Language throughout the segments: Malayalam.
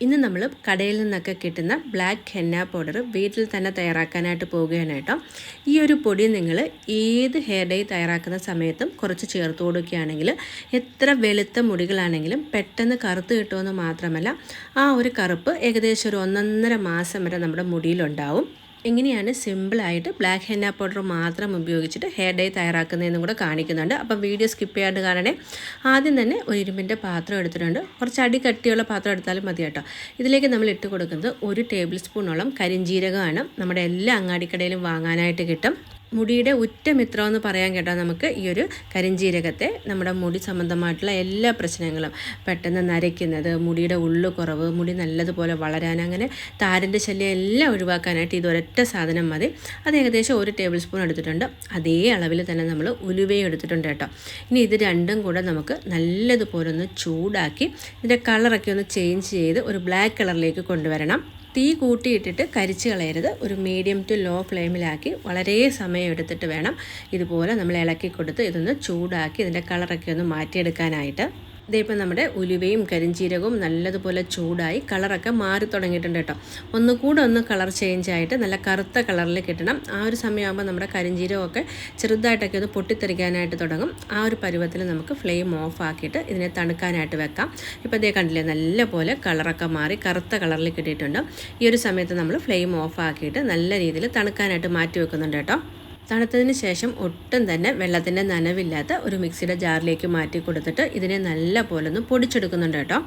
ഇന്ന് നമ്മൾ കടയിൽ നിന്നൊക്കെ കിട്ടുന്ന ബ്ലാക്ക് ഹെന്ന പൗഡർ വീട്ടിൽ തന്നെ തയ്യാറാക്കാനായിട്ട് പോവുകയാണ് കേട്ടോ. ഈ ഒരു പൊടി നിങ്ങൾ ഏത് ഹെയർ ഡൈ തയ്യാറാക്കുന്ന സമയത്തും കുറച്ച് ചേർത്ത് കൊടുക്കുകയാണെങ്കിൽ എത്ര വെളുത്ത മുടികളാണെങ്കിലും പെട്ടെന്ന് കറുത്ത് കിട്ടുമെന്ന് മാത്രമല്ല ആ ഒരു കറുപ്പ് ഏകദേശം ഒരു ഒന്നൊന്നര മാസം വരെ നമ്മുടെ മുടിയിലുണ്ടാവും. എങ്ങനെയാണ് സിമ്പിളായിട്ട് ബ്ലാക്ക് ഹെന്ന പൗഡർ മാത്രം ഉപയോഗിച്ചിട്ട് ഹെയർ ഡൈ തയ്യാറാക്കുന്നതെന്നും കൂടെ കാണിക്കുന്നുണ്ട്. അപ്പം വീഡിയോ സ്കിപ്പ് ചെയ്യാണ്ട് കാണണേ. ആദ്യം തന്നെ ഒരു ഇരുമ്പിന്റെ പാത്രം എടുത്തിട്ടുണ്ട്. കുറച്ച് അടി കട്ടിയുള്ള പാത്രം എടുത്താലും മതി കേട്ടോ. ഇതിലേക്ക് നമ്മൾ ഇട്ട് കൊടുക്കുന്നത് ഒരു ടേബിൾ സ്പൂണോളം കരിഞ്ജീരകമാണ് നമ്മുടെ എല്ലാ അങ്ങാടിക്കടയിലും വാങ്ങാനായിട്ട് കിട്ടും. മുടിയുടെ ഉറ്റ മിത്രം എന്ന് പറയാൻ കേട്ടോ നമുക്ക് ഈ ഒരു കരിഞ്ജീരകത്തെ നമ്മുടെ മുടി സംബന്ധമായിട്ടുള്ള എല്ലാ പ്രശ്നങ്ങളും പെട്ടെന്ന് നരയ്ക്കുന്നത് മുടിയുടെ ഉള്ളു കുറവ് മുടി നല്ലതുപോലെ വളരാൻ അങ്ങനെ താരന്റെ ശല്യം എല്ലാം ഒഴിവാക്കാനായിട്ട് ഇതൊരൊറ്റ സാധനം മതി. അത് ഏകദേശം ഒരു ടേബിൾ സ്പൂൺ എടുത്തിട്ടുണ്ട്. അതേ അളവിൽ തന്നെ നമ്മൾ ഉലുവയും എടുത്തിട്ടുണ്ട് കേട്ടോ. ഇനി ഇത് രണ്ടും കൂടെ നമുക്ക് നല്ലതുപോലെ ഒന്ന് ചൂടാക്കി ഇതിന്റെ കളറൊക്കെ ഒന്ന് ചേഞ്ച് ചെയ്ത് ഒരു ബ്ലാക്ക് കളറിലേക്ക് കൊണ്ടുവരണം. തീ കൂട്ടിയിട്ടിട്ട് കരിച്ച് കളയരുത്. ഒരു മീഡിയം ടു ലോ ഫ്ലെയിമിലാക്കി വളരെ സമയം എടുത്തിട്ട് വേണം ഇതുപോലെ നമ്മൾ ഇളക്കി കൊടുത്ത് ഇതൊന്ന് ചൂടാക്കി ഇതിന്റെ കളറൊക്കെ ഒന്ന് മാറ്റിയെടുക്കാനായിട്ട്. ഇതിപ്പോൾ നമ്മുടെ ഉലുവയും കരിഞ്ചീരകവും നല്ലതുപോലെ ചൂടായി കളറൊക്കെ മാറി തുടങ്ങിയിട്ടുണ്ട് കേട്ടോ. ഒന്നുകൂടെ ഒന്ന് കളർ ചേഞ്ച് ആയിട്ട് നല്ല കറുത്ത കളറിൽ കിട്ടണം. ആ ഒരു സമയമാകുമ്പോൾ നമ്മുടെ കരിഞ്ചീരകമൊക്കെ ചെറുതായിട്ടൊക്കെ ഒന്ന് പൊട്ടിത്തെറിക്കാനായിട്ട് തുടങ്ങും. ആ ഒരു പരുവത്തിൽ നമുക്ക് ഫ്ലെയിം ഓഫ് ആക്കിയിട്ട് ഇതിനെ തണുക്കാനായിട്ട് വെക്കാം. ഇപ്പോൾ ഇതേ കണ്ടില്ലേ നല്ല പോലെ കളറൊക്കെ മാറി കറുത്ത കളറിൽ കിട്ടിയിട്ടുണ്ട്. ഈ ഒരു സമയത്ത് നമ്മൾ ഫ്ലെയിം ഓഫ് ആക്കിയിട്ട് നല്ല രീതിയിൽ തണുക്കാനായിട്ട് മാറ്റി വെക്കുന്നുണ്ട് കേട്ടോ. തണുത്തതിന് ശേഷം ഒട്ടും തന്നെ വെള്ളത്തിന്റെ നനവില്ലാത്ത ഒരു മിക്സിയുടെ ജാറിലേക്ക് മാറ്റി കൊടുത്തിട്ട് ഇതിനെ നല്ല പോലെ ഒന്ന് പൊടിച്ചെടുക്കുന്നുണ്ട് കേട്ടോ.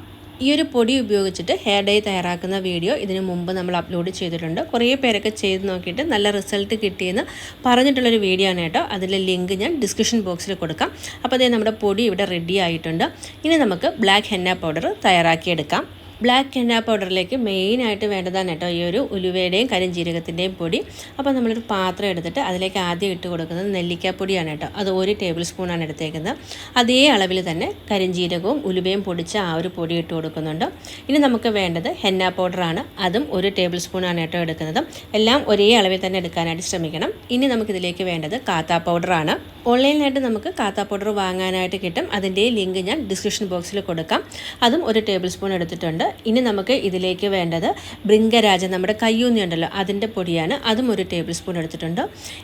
ഈ ഒരു പൊടി ഉപയോഗിച്ചിട്ട് ഹെയർ ഡൈ തയ്യാറാക്കുന്ന വീഡിയോ ഇതിനു മുമ്പ് നമ്മൾ അപ്ലോഡ് ചെയ്തിട്ടുണ്ട്. കുറേ പേരൊക്കെ ചെയ്ത് നോക്കിയിട്ട് നല്ല റിസൾട്ട് കിട്ടിയെന്ന് പറഞ്ഞിട്ടുള്ളൊരു വീഡിയോ ആണ് കേട്ടോ. അതിലെ ലിങ്ക് ഞാൻ ഡിസ്ക്രിപ്ഷൻ ബോക്സിൽ കൊടുക്കാം. അപ്പോൾ അതേ നമ്മുടെ പൊടി ഇവിടെ റെഡി ആയിട്ടുണ്ട്. ഇനി നമുക്ക് ബ്ലാക്ക് ഹെന്ന പൗഡർ തയ്യാറാക്കിയെടുക്കാം. ബ്ലാക്ക് ഹെന്ന പൗഡറിലേക്ക് മെയിനായിട്ട് വേണ്ടതാണ് കേട്ടോ ഈ ഒരു ഉലുവയുടെയും കരിഞ്ജീരകത്തിന്റെയും പൊടി. അപ്പോൾ നമ്മളൊരു പാത്രം എടുത്തിട്ട് അതിലേക്ക് ആദ്യം ഇട്ട് കൊടുക്കുന്നത് നെല്ലിക്കാപ്പൊടിയാണ് കേട്ടോ. അത് ഒരു ടേബിൾ സ്പൂണാണ് എടുത്തേക്കുന്നത്. അതേ അളവിൽ തന്നെ കരിഞ്ജീരകവും ഉലുവയും പൊടിച്ച ആ ഒരു പൊടി ഇട്ട് കൊടുക്കുന്നുണ്ട്. ഇനി നമുക്ക് വേണ്ടത് ഹെന്ന പൗഡറാണ് അതും ഒരു ടേബിൾ സ്പൂണാണ് കേട്ടോ എടുക്കുന്നത്. എല്ലാം ഒരേ അളവിൽ തന്നെ എടുക്കാനായിട്ട് ശ്രമിക്കണം. ഇനി നമുക്കിതിലേക്ക് വേണ്ടത് കാത്താ പൗഡറാണ് ഓൺലൈനിലായിട്ട് നമുക്ക് കാത്താ പൗഡർ വാങ്ങാനായിട്ട് കിട്ടും. അതിന്റെ ലിങ്ക് ഞാൻ ഡിസ്ക്രിപ്ഷൻ ബോക്സിൽ കൊടുക്കാം. അതും ഒരു ടേബിൾ സ്പൂൺ എടുത്തിട്ടുണ്ട്. ഇനി നമുക്ക് ഇതിലേക്ക് വേണ്ടത് ബൃങ്കരാജ നമ്മുടെ കയ്യൂന്നി ഉണ്ടല്ലോ അതിന്റെ പൊടിയാണ്. അതും ഒരു ടേബിൾ സ്പൂൺ എടുത്തിട്ടുണ്ട്.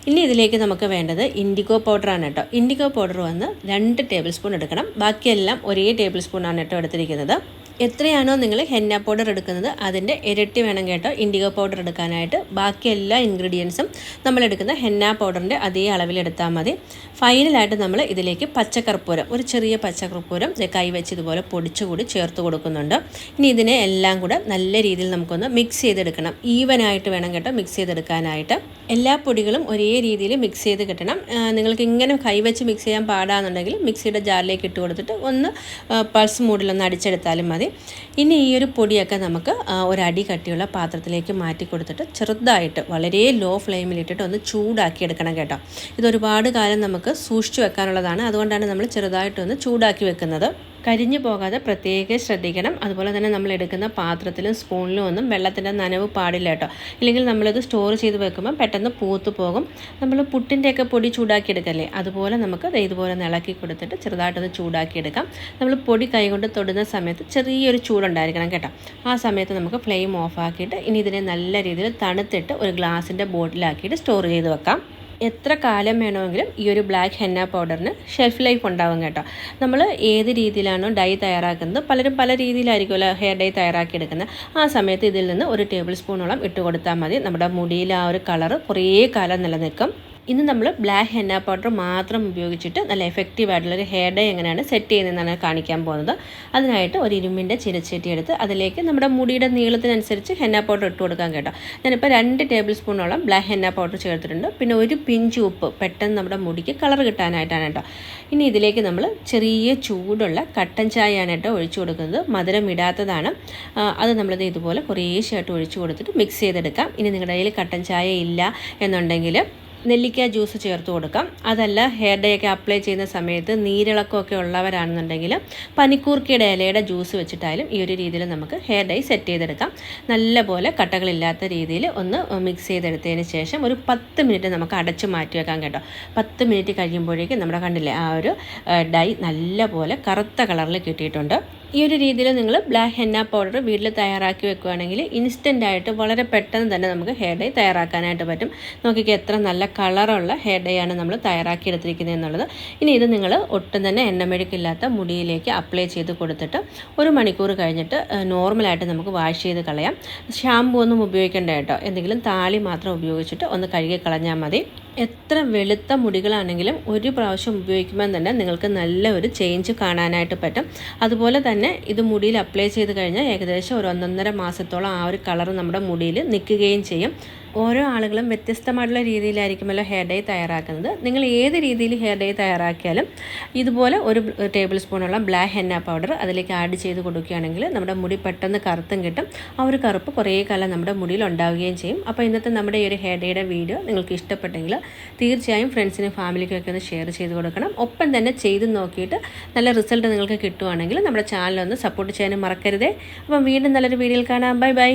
ഇനി ഇതിലേക്ക് നമുക്ക് വേണ്ടത് ഇൻഡിഗോ പൗഡറാണ് കേട്ടോ. ഇൻഡിഗോ പൗഡർ വന്ന് രണ്ട് ടേബിൾ സ്പൂൺ എടുക്കണം. ബാക്കിയെല്ലാം ഒരേ ടേബിൾ സ്പൂണാണ് കേട്ടോ എടുത്തിരിക്കുന്നത്. എത്രയാണോ നിങ്ങൾ ഹെന്ന പൗഡർ എടുക്കുന്നത് അതിന്റെ ഇരട്ടി വേണം കേട്ടോ ഇൻഡിഗോ പൗഡർ എടുക്കാനായിട്ട്. ബാക്കി എല്ലാ ഇൻഗ്രീഡിയൻസും നമ്മൾ എടുക്കുന്ന ഹെന്ന പൗഡറിന്റെ അതേ അളവിൽ എടുത്താൽ മതി. ഫൈനലായിട്ട് നമ്മൾ ഇതിലേക്ക് പച്ചക്കർപ്പൂരം ഒരു ചെറിയ പച്ചക്കർപ്പൂരം കൈവച്ച് ഇതുപോലെ പൊടിച്ചുകൂടി ചേർത്ത് കൊടുക്കുന്നുണ്ട്. ഇനി ഇതിനെ എല്ലാം കൂടെ നല്ല രീതിയിൽ നമുക്കൊന്ന് മിക്സ് ചെയ്തെടുക്കണം. ഈവനായിട്ട് വേണം കേട്ടോ മിക്സ് ചെയ്തെടുക്കാനായിട്ട്. എല്ലാ പൊടികളും ഒരേ രീതിയിൽ മിക്സ് ചെയ്ത് കിട്ടണം. നിങ്ങൾക്ക് ഇങ്ങനെ കൈവച്ച് മിക്സ് ചെയ്യാൻ പാടാന്നുണ്ടെങ്കിൽ മിക്സിയുടെ ജാറിലേക്ക് ഇട്ട് കൊടുത്തിട്ട് ഒന്ന് പൾസ് മൂഡിലൊന്ന് അടിച്ചെടുത്താലും മതി. ഇനി ഈ ഒരു പൊടിയൊക്കെ നമുക്ക് ഒരടി കട്ടിയുള്ള പാത്രത്തിലേക്ക് മാറ്റി കൊടുത്തിട്ട് ചെറുതായിട്ട് വളരെ ലോ ഫ്ലെയിമിലിട്ടിട്ട് ഒന്ന് ചൂടാക്കി എടുക്കണം കേട്ടോ. ഇത് ഒരുപാട് കാലം നമുക്ക് സൂക്ഷിച്ചു വെക്കാനുള്ളതാണ്. അതുകൊണ്ടാണ് നമ്മൾ ചെറുതായിട്ടൊന്ന് ചൂടാക്കി വെക്കുന്നത്. കരിഞ്ഞു പോകാതെ പ്രത്യേകം ശ്രദ്ധിക്കണം. അതുപോലെ തന്നെ നമ്മൾ എടുക്കുന്ന പാത്രത്തിലും സ്പൂണിലും ഒന്നും വെള്ളത്തിന്റെ നനവ് പാടില്ല കേട്ടോ. ഇല്ലെങ്കിൽ നമ്മളിത് സ്റ്റോർ ചെയ്ത് വെക്കുമ്പോൾ പെട്ടെന്ന് പൂത്തു പോകും. നമ്മൾ പുട്ടിന്റെയൊക്കെ പൊടി ചൂടാക്കി എടുക്കല്ലേ അതുപോലെ നമുക്ക് ഇതുപോലെ ഇളക്കി കൊടുത്തിട്ട് ചെറുതായിട്ടൊന്ന് ചൂടാക്കി എടുക്കാം നമ്മൾ പൊടി കൈകൊണ്ട് തൊടുന്ന സമയത്ത് ചെറിയൊരു ചൂടുണ്ടായിരിക്കണം കേട്ടോ. ആ സമയത്ത് നമുക്ക് ഫ്ലെയിം ഓഫാക്കിയിട്ട് ഇനി ഇതിനെ നല്ല രീതിയിൽ തണുത്തിട്ട് ഒരു ഗ്ലാസിന്റെ ബോട്ടിലാക്കിയിട്ട് സ്റ്റോർ ചെയ്ത് വെക്കാം. എത്ര കാലം വേണമെങ്കിലും ഈ ഒരു ബ്ലാക്ക് ഹെന്ന പൗഡറിന് ഷെൽഫ് ലൈഫ് ഉണ്ടാവും കേട്ടോ. നമ്മൾ ഏത് രീതിയിലാണോ ഡൈ തയ്യാറാക്കുന്നത് പലരും പല രീതിയിലായിരിക്കുമല്ലോ ഹെയർ ഡൈ തയ്യാറാക്കി തയ്യാറാക്കിയെടുക്കുന്നത്. ആ സമയത്ത് ഇതിൽ നിന്ന് ഒരു ടേബിൾ സ്പൂണോളം ഇട്ട് കൊടുത്താൽ മതി. നമ്മുടെ മുടിയിൽ ആ ഒരു കളർ കുറേ കാലം നിലനിൽക്കും. ഇന്ന് നമ്മൾ ബ്ലാക്ക് ഹെന്ന പൗഡർ മാത്രം ഉപയോഗിച്ചിട്ട് നല്ല എഫക്റ്റീവ് ആയിട്ടുള്ളൊരു ഹെയർ ഡേ എങ്ങനെയാണ് സെറ്റ് ചെയ്യുന്നതെന്നാണ് കാണിക്കാൻ പോകുന്നത്. അതിനായിട്ട് ഒരു ഇരുമ്പിന്റെ ചിരച്ചേറ്റി എടുത്ത് അതിലേക്ക് നമ്മുടെ മുടിയുടെ നീളത്തിനനുസരിച്ച് ഹെന്ന പൗഡർ ഇട്ട് കൊടുക്കാൻ കേട്ടോ. ഞാനിപ്പോൾ രണ്ട് ടേബിൾ സ്പൂണോളം ബ്ലാക്ക് ഹെന്ന പൗഡർ ചേർത്തിട്ടുണ്ട്. പിന്നെ ഒരു പിഞ്ച് ഉപ്പ് പെട്ടെന്ന് നമ്മുടെ മുടിക്ക് കളർ കിട്ടാനായിട്ടാണ് കേട്ടോ. ഇനി ഇതിലേക്ക് നമ്മൾ ചെറിയ ചൂടുള്ള കട്ടൻ ചായയാണ് കേട്ടോ ഒഴിച്ചു കൊടുക്കുന്നത്. മധുരം ഇടാത്തതാണ്. അത് നമ്മളത് ഇതുപോലെ കുറേശ്ശായിട്ട് ഒഴിച്ചു കൊടുത്തിട്ട് മിക്സ് ചെയ്തെടുക്കാം. ഇനി നിങ്ങളുടെ കയ്യിൽ കട്ടൻ ചായ ഇല്ല എന്നുണ്ടെങ്കിൽ നെല്ലിക്ക ജ്യൂസ് ചേർത്ത് കൊടുക്കാം. അതല്ല ഹെയർ ഡേ ഒക്കെ അപ്ലൈ ചെയ്യുന്ന സമയത്ത് നീരിളക്കമൊക്കെ ഉള്ളവരാണെന്നുണ്ടെങ്കിൽ പനിക്കൂർക്കയുടെ ഇലയുടെ ജ്യൂസ് വെച്ചിട്ടായാലും ഈ ഒരു രീതിയിൽ നമുക്ക് ഹെയർ ഡൈ സെറ്റ് ചെയ്തെടുക്കാം. നല്ലപോലെ കട്ടകളില്ലാത്ത രീതിയിൽ ഒന്ന് മിക്സ് ചെയ്തെടുത്തതിന് ശേഷം ഒരു പത്ത് മിനിറ്റ് നമുക്ക് അടച്ച് മാറ്റി വെക്കാം കേട്ടോ. പത്ത് മിനിറ്റ് കഴിയുമ്പോഴേക്കും നമ്മുടെ കണ്ടില്ലേ ആ ഒരു ഡൈ നല്ലപോലെ കറുത്ത കളറിൽ കിട്ടിയിട്ടുണ്ട്. ഈ ഒരു രീതിയിൽ നിങ്ങൾ ബ്ലാക്ക് ഹെന്ന പൗഡർ വീട്ടിൽ തയ്യാറാക്കി വെക്കുകയാണെങ്കിൽ ഇൻസ്റ്റന്റ് ആയിട്ട് വളരെ പെട്ടെന്ന് തന്നെ നമുക്ക് ഹെയർ ഡൈ തയ്യാറാക്കാനായിട്ട് പറ്റും. നോക്കിക്ക് എത്ര നല്ല കളറുള്ള ഹെയർ ഡൈ ആണ് നമ്മൾ തയ്യാറാക്കി എടുത്തിരിക്കുന്നത് എന്നുള്ളത്. ഇനി ഇത് നിങ്ങൾ ഒട്ടും തന്നെ എണ്ണമെഴുക്കില്ലാത്ത മുടിയിലേക്ക് അപ്ലൈ ചെയ്ത് കൊടുത്തിട്ട് ഒരു മണിക്കൂർ കഴിഞ്ഞിട്ട് നോർമലായിട്ട് നമുക്ക് വാഷ് ചെയ്ത് കളയാം. ഷാമ്പൂ ഒന്നും ഉപയോഗിക്കേണ്ട കേട്ടോ. എന്തെങ്കിലും താളി മാത്രം ഉപയോഗിച്ചിട്ട് ഒന്ന് കഴുകി കളഞ്ഞാൽ മതി. എത്ര വെളുത്ത മുടികളാണെങ്കിലും ഒരു പ്രാവശ്യം ഉപയോഗിക്കുമ്പോൾ തന്നെ നിങ്ങൾക്ക് നല്ല ഒരു ചേഞ്ച് കാണാനായിട്ട് പറ്റും. അതുപോലെ തന്നെ ഇത് മുടിയിൽ അപ്ലൈ ചെയ്ത് കഴിഞ്ഞാൽ ഏകദേശം ഒരു ഒന്നൊന്നര മാസത്തോളം ആ ഒരു കളർ നമ്മുടെ മുടിയിൽ നിൽക്കുകയും ചെയ്യും. ഓരോ ആളുകളും വ്യത്യസ്തമായിട്ടുള്ള രീതിയിലായിരിക്കുമല്ലോ ഹെയർ ഡൈ തയ്യാറാക്കുന്നത്. നിങ്ങൾ ഏത് രീതിയിൽ ഹെയർ ഡൈ തയ്യാറാക്കിയാലും ഇതുപോലെ ഒരു ടേബിൾ സ്പൂണുള്ള ബ്ലാക്ക് ഹെന്ന പൗഡർ അതിലേക്ക് ആഡ് ചെയ്ത് കൊടുക്കുകയാണെങ്കിൽ നമ്മുടെ മുടി പെട്ടെന്ന് കറുത്തും കിട്ടും. ആ ഒരു കറുപ്പ് കുറേ കാലം നമ്മുടെ മുടിയിൽ ഉണ്ടാവുകയും ചെയ്യും. അപ്പോൾ ഇന്നത്തെ നമ്മുടെ ഈ ഒരു ഹെയർ ഡൈയുടെ വീഡിയോ നിങ്ങൾക്ക് ഇഷ്ടപ്പെട്ടെങ്കിൽ തീർച്ചയായും ഫ്രണ്ട്സിനും ഫാമിലിക്കൊക്കെ ഒന്ന് ഷെയർ ചെയ്ത് കൊടുക്കണം. ഒപ്പം തന്നെ ചെയ്ത് നോക്കിയിട്ട് നല്ല റിസൾട്ട് നിങ്ങൾക്ക് കിട്ടുവാണെങ്കിൽ നമ്മുടെ ചാനലൊന്ന് സപ്പോർട്ട് ചെയ്യാനും മറക്കരുതേ. അപ്പം വീണ്ടും നല്ലൊരു വീഡിയോയിൽ കാണാം. Bye bye.